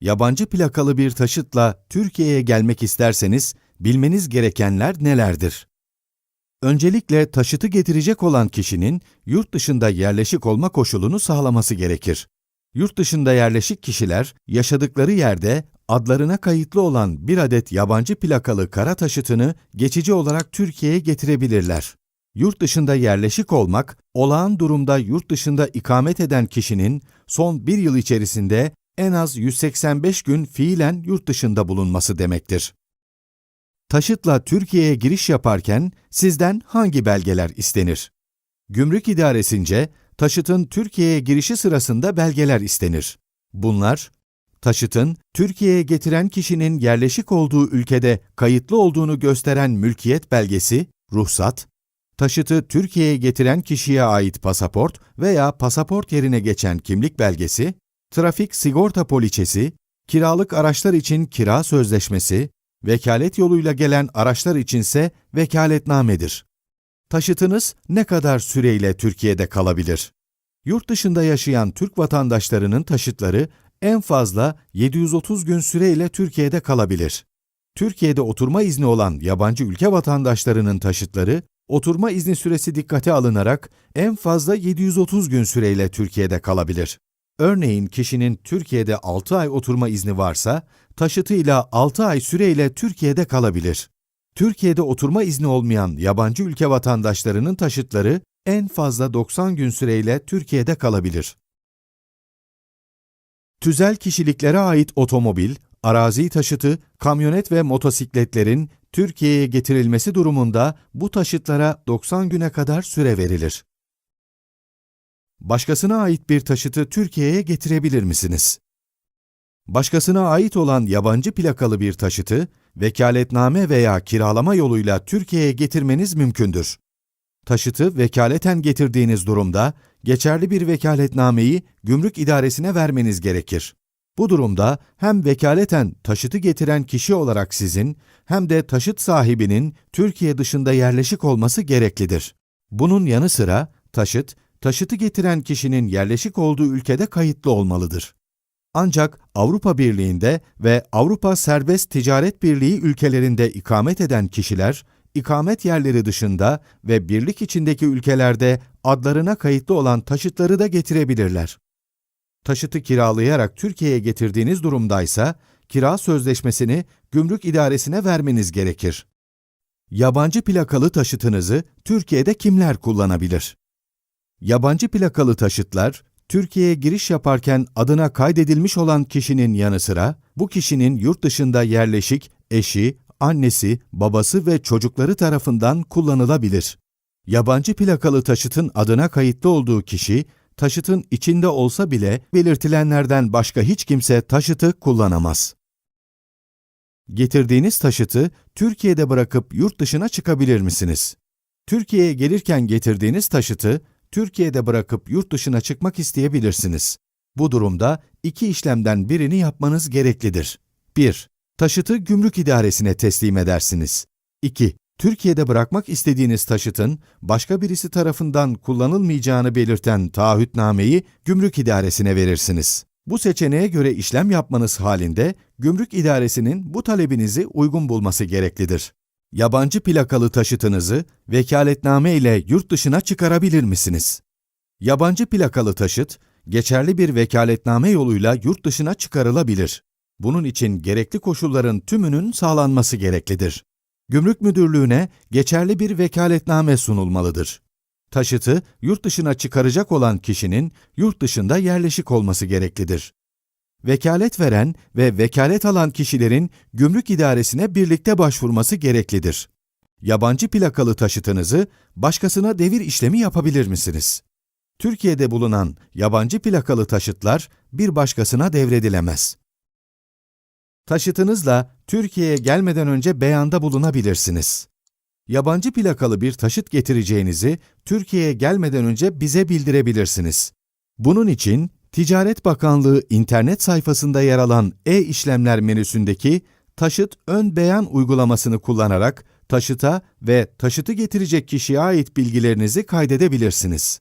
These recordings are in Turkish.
Yabancı plakalı bir taşıtla Türkiye'ye gelmek isterseniz bilmeniz gerekenler nelerdir? Öncelikle taşıtı getirecek olan kişinin yurt dışında yerleşik olma koşulunu sağlaması gerekir. Yurt dışında yerleşik kişiler yaşadıkları yerde adlarına kayıtlı olan bir adet yabancı plakalı kara taşıtını geçici olarak Türkiye'ye getirebilirler. Yurt dışında yerleşik olmak, olağan durumda yurt dışında ikamet eden kişinin son bir yıl içerisinde en az 185 gün fiilen yurt dışında bulunması demektir. Taşıtla Türkiye'ye giriş yaparken sizden hangi belgeler istenir? Gümrük idaresince taşıtın Türkiye'ye girişi sırasında belgeler istenir. Bunlar, taşıtın Türkiye'ye getiren kişinin yerleşik olduğu ülkede kayıtlı olduğunu gösteren mülkiyet belgesi, ruhsat, taşıtı Türkiye'ye getiren kişiye ait pasaport veya pasaport yerine geçen kimlik belgesi, trafik sigorta poliçesi, kiralık araçlar için kira sözleşmesi, vekalet yoluyla gelen araçlar içinse vekaletnamedir. Taşıtınız ne kadar süreyle Türkiye'de kalabilir? Yurt dışında yaşayan Türk vatandaşlarının taşıtları en fazla 730 gün süreyle Türkiye'de kalabilir. Türkiye'de oturma izni olan yabancı ülke vatandaşlarının taşıtları, oturma izni süresi dikkate alınarak en fazla 730 gün süreyle Türkiye'de kalabilir. Örneğin kişinin Türkiye'de 6 ay oturma izni varsa, taşıtıyla 6 ay süreyle Türkiye'de kalabilir. Türkiye'de oturma izni olmayan yabancı ülke vatandaşlarının taşıtları en fazla 90 gün süreyle Türkiye'de kalabilir. Tüzel kişiliklere ait otomobil, arazi taşıtı, kamyonet ve motosikletlerin Türkiye'ye getirilmesi durumunda bu taşıtlara 90 güne kadar süre verilir. Başkasına ait bir taşıtı Türkiye'ye getirebilir misiniz? Başkasına ait olan yabancı plakalı bir taşıtı, vekaletname veya kiralama yoluyla Türkiye'ye getirmeniz mümkündür. Taşıtı vekaleten getirdiğiniz durumda, geçerli bir vekaletnameyi gümrük idaresine vermeniz gerekir. Bu durumda hem vekaleten taşıtı getiren kişi olarak sizin, hem de taşıt sahibinin Türkiye dışında yerleşik olması gereklidir. Bunun yanı sıra taşıt, taşıtı getiren kişinin yerleşik olduğu ülkede kayıtlı olmalıdır. Ancak Avrupa Birliği'nde ve Avrupa Serbest Ticaret Birliği ülkelerinde ikamet eden kişiler, ikamet yerleri dışında ve birlik içindeki ülkelerde adlarına kayıtlı olan taşıtları da getirebilirler. Taşıtı kiralayarak Türkiye'ye getirdiğiniz durumdaysa, kira sözleşmesini gümrük idaresine vermeniz gerekir. Yabancı plakalı taşıtınızı Türkiye'de kimler kullanabilir? Yabancı plakalı taşıtlar, Türkiye'ye giriş yaparken adına kaydedilmiş olan kişinin yanı sıra, bu kişinin yurt dışında yerleşik eşi, annesi, babası ve çocukları tarafından kullanılabilir. Yabancı plakalı taşıtın adına kayıtlı olduğu kişi, taşıtın içinde olsa bile belirtilenlerden başka hiç kimse taşıtı kullanamaz. Getirdiğiniz taşıtı Türkiye'de bırakıp yurt dışına çıkabilir misiniz? Türkiye'ye gelirken getirdiğiniz taşıtı Türkiye'de bırakıp yurt dışına çıkmak isteyebilirsiniz. Bu durumda iki işlemden birini yapmanız gereklidir. 1. Taşıtı gümrük idaresine teslim edersiniz. 2. Türkiye'de bırakmak istediğiniz taşıtın başka birisi tarafından kullanılmayacağını belirten taahhütnameyi gümrük idaresine verirsiniz. Bu seçeneğe göre işlem yapmanız halinde gümrük idaresinin bu talebinizi uygun bulması gereklidir. Yabancı plakalı taşıtınızı vekaletname ile yurt dışına çıkarabilir misiniz? Yabancı plakalı taşıt, geçerli bir vekaletname yoluyla yurt dışına çıkarılabilir. Bunun için gerekli koşulların tümünün sağlanması gereklidir. Gümrük Müdürlüğü'ne geçerli bir vekaletname sunulmalıdır. Taşıtı yurt dışına çıkaracak olan kişinin yurt dışında yerleşik olması gereklidir. Vekalet veren ve vekalet alan kişilerin gümrük idaresine birlikte başvurması gereklidir. Yabancı plakalı taşıtınızı başkasına devir işlemi yapabilir misiniz? Türkiye'de bulunan yabancı plakalı taşıtlar bir başkasına devredilemez. Taşıtınızla Türkiye'ye gelmeden önce beyanda bulunabilirsiniz. Yabancı plakalı bir taşıt getireceğinizi Türkiye'ye gelmeden önce bize bildirebilirsiniz. Bunun için Ticaret Bakanlığı internet sayfasında yer alan e-işlemler menüsündeki taşıt ön beyan uygulamasını kullanarak taşıta ve taşıtı getirecek kişiye ait bilgilerinizi kaydedebilirsiniz.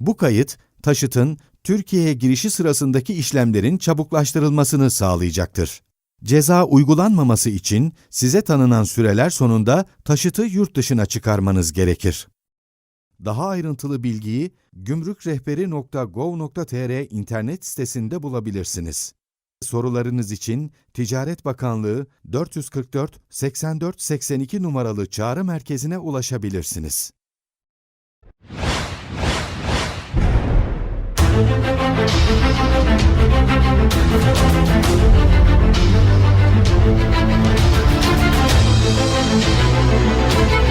Bu kayıt, taşıtın Türkiye'ye girişi sırasındaki işlemlerin çabuklaştırılmasını sağlayacaktır. Ceza uygulanmaması için size tanınan süreler sonunda taşıtı yurt dışına çıkarmanız gerekir. Daha ayrıntılı bilgiyi gümrükrehberi.gov.tr internet sitesinde bulabilirsiniz. Sorularınız için Ticaret Bakanlığı 444 84 82 numaralı çağrı merkezine ulaşabilirsiniz. Müzik